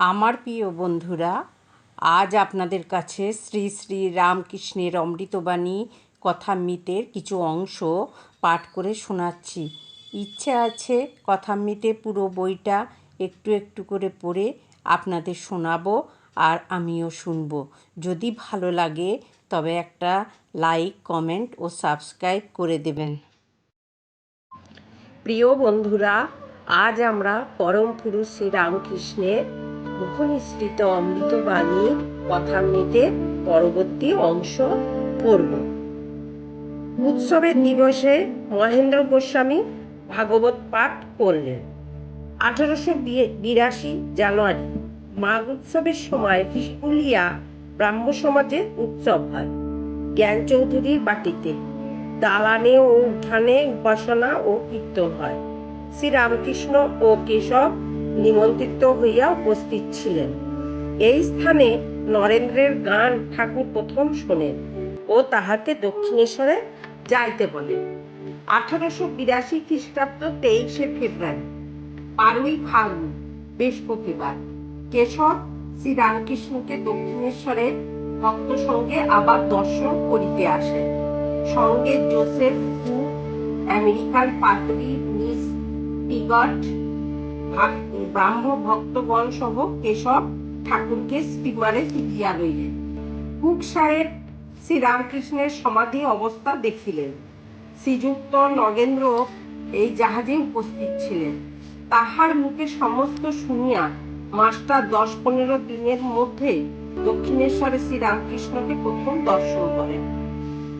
আমার প্রিয় বন্ধুরা, আজ আপনাদের কাছে শ্রী শ্রী রামকৃষ্ণের অমৃতবাণী কথামৃতের কিছু অংশ পাঠ করে শোনাচ্ছি। ইচ্ছে আছে কথামৃতে পুরো বইটা একটু একটু করে পড়ে আপনাদের শোনাবো আর আমিও শুনব। যদি ভালো লাগে, তবে একটা লাইক, কমেন্ট ও সাবস্ক্রাইব করে দেবেন। প্রিয় বন্ধুরা, আজ আমরা পরম পুরুষ শ্রী রামকৃষ্ণের মুখনিসৃত অমৃতবাণী কথামৃতে পরবর্তী অংশ পড়ব। উৎসবের দিবসে মহেন্দ্র গোস্বামী ভাগবত পাঠ করলেন। আঠারোশো বিরাশি জানুয়ারি মাঘ উৎসবের সময় ফুলিয়া ব্রাহ্ম সমাজে উৎসব হয় জ্ঞান চৌধুরীর বাটিতে। দালানে ও উঠানে উপাসনা ও কীর্তন হয়। শ্রীরামকৃষ্ণ ও কেশব নিমন্ত্রিত হইয়া উপস্থিত ছিলেন। এই স্থানে নরেন্দ্রের গান ঠাকুর প্রথম শোনেন ও তাহাকে দক্ষিণেশ্বরে যাইতে বলেন। আঠারোশো বিরাশি খ্রিস্টাব্দ তেইশে ফেব্রুয়ারি বারোই ফাল্গুন, বৃহস্পতিবার। কেশব শ্রী রামকৃষ্ণকে দক্ষিণেশ্বরে ভক্ত সঙ্গে আবার দর্শন করিতে আসেন। সঙ্গে জোসেফ আমেরিকান পাদ্রী, মিস টিগট ব্রাহ্ম ভক্তগণ সহ কেশব, ঠাকুরকে স্টিমারে তুলিয়া লইলেন। কুক সাহেব শ্রীরামকৃষ্ণের সমাধি অবস্থা দেখিলেন। শ্রীযুক্ত নগেন্দ্র এই জাহাজে উপস্থিত ছিলেন। তাহার মুখে সমস্ত শুনিয়া মাস্টার দশ পনেরো দিনের মধ্যে দক্ষিণেশ্বরে শ্রীরামকৃষ্ণকে প্রথম দর্শন করেন।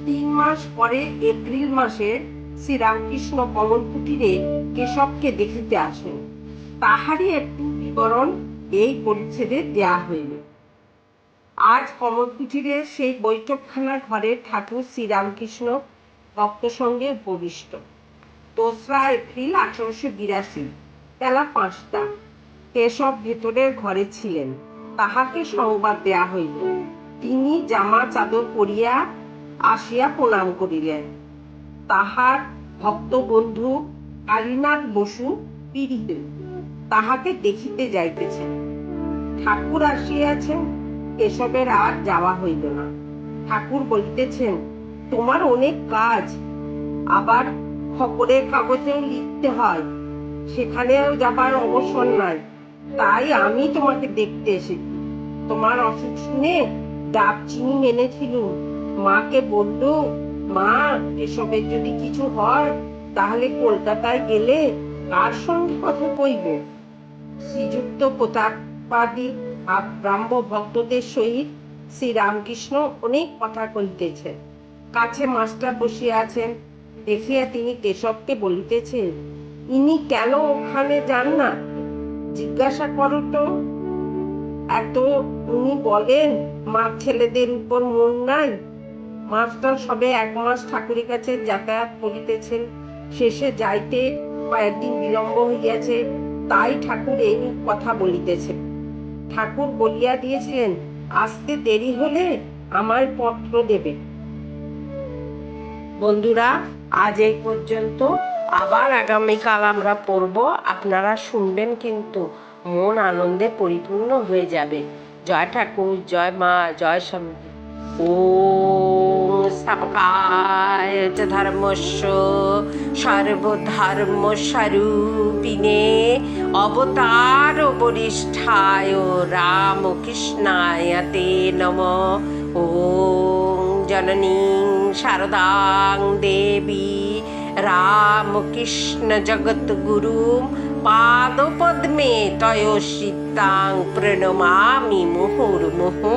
তিন মাস পরে এপ্রিল মাসে শ্রীরামকৃষ্ণ কমল কুটিরে কেশবকে দেখিতে আসেন। তাহারই একটু বিবরণ এই পরিচ্ছেদে দেয়া হইল। আজ কমল সেই বৈঠকখানা ঘরে ঠাকুর শ্রীরামকৃষ্ণ ভক্ত সঙ্গে উপবিষ্ট। দোসরা এপ্রিল আঠারোশো বিরাশি, বেলা পাঁচটা। কেশব ভেতরের ঘরে ছিলেন। তাহাকে সংবাদ দেয়া হইল। তিনি জামা চাদর পরিয়া আসিয়া প্রণাম করিলেন। তাহার ভক্ত বন্ধু কালীনাথ বসু পীড়িত তাহাকে দেখিতে যাইতেছেন ঠাকুর আসিয়াছেন, এসবের আর যাওয়া হইল না। ঠাকুর বলিতেছেন, তোমার অনেক কাজ, আবার খবরের কাগজেও লিখতে হয়, সেখানেও যাবার অবসর নাই। তাই আমি তোমাকে দেখতে এসেছি। তোমার অসুখ শুনে ডাব চিনি এনেছিল মাকে বলল, মা, এসবের যদি কিছু হয়, তাহলে কলকাতায় গেলে কার সঙ্গে কথা কইব? শ্রীযুক্ত প্রতাপাদি ব্রাহ্ম ভক্তদের সহিত শ্রী রামকৃষ্ণ অনেক কথা কইতেছে কাছে মাস্টার বসিয়া আছেন, দেখিয়া তিনি কেশবকে বলিতেছেন, ইনি কেন ওখানে যান না? জিজ্ঞাসা করো তো। এত উনি বলেন মা ছেলেদের উপর মন নাই। মাস্টার সবে এক মাস ঠাকুরের কাছে যাতায়াত করিতেছেন। শেষে যাইতে কয়েকদিন বিলম্ব হইয়াছে। তাই ঠাকুর এই কথা বলিতেছেন ঠাকুর বলিয়া দিয়েছিলেন, আসতে দেরি হলে আমার পত্র দেবে। বন্ধুরা, আজ এই পর্যন্ত। আবার আগামীকাল আমরা পড়ব। আপনারা শুনবেন কিন্তু মন আনন্দে পরিপূর্ণ হয়ে যাবে। জয় ঠাকুর, জয় মা, জয় স্বামী। ও স্থাপকায় চ ধর্মস্য সর্বধর্ম স্বরূপিণে অবতার বরিষ্ঠায় রামকৃষ্ণায় তে নম। ও জননী শারদাং দেবী রামকৃষ্ণ জগদ্গুরু পাদপদ্মে তয়োষিতাং প্রণমামি মুহুর্মুহু।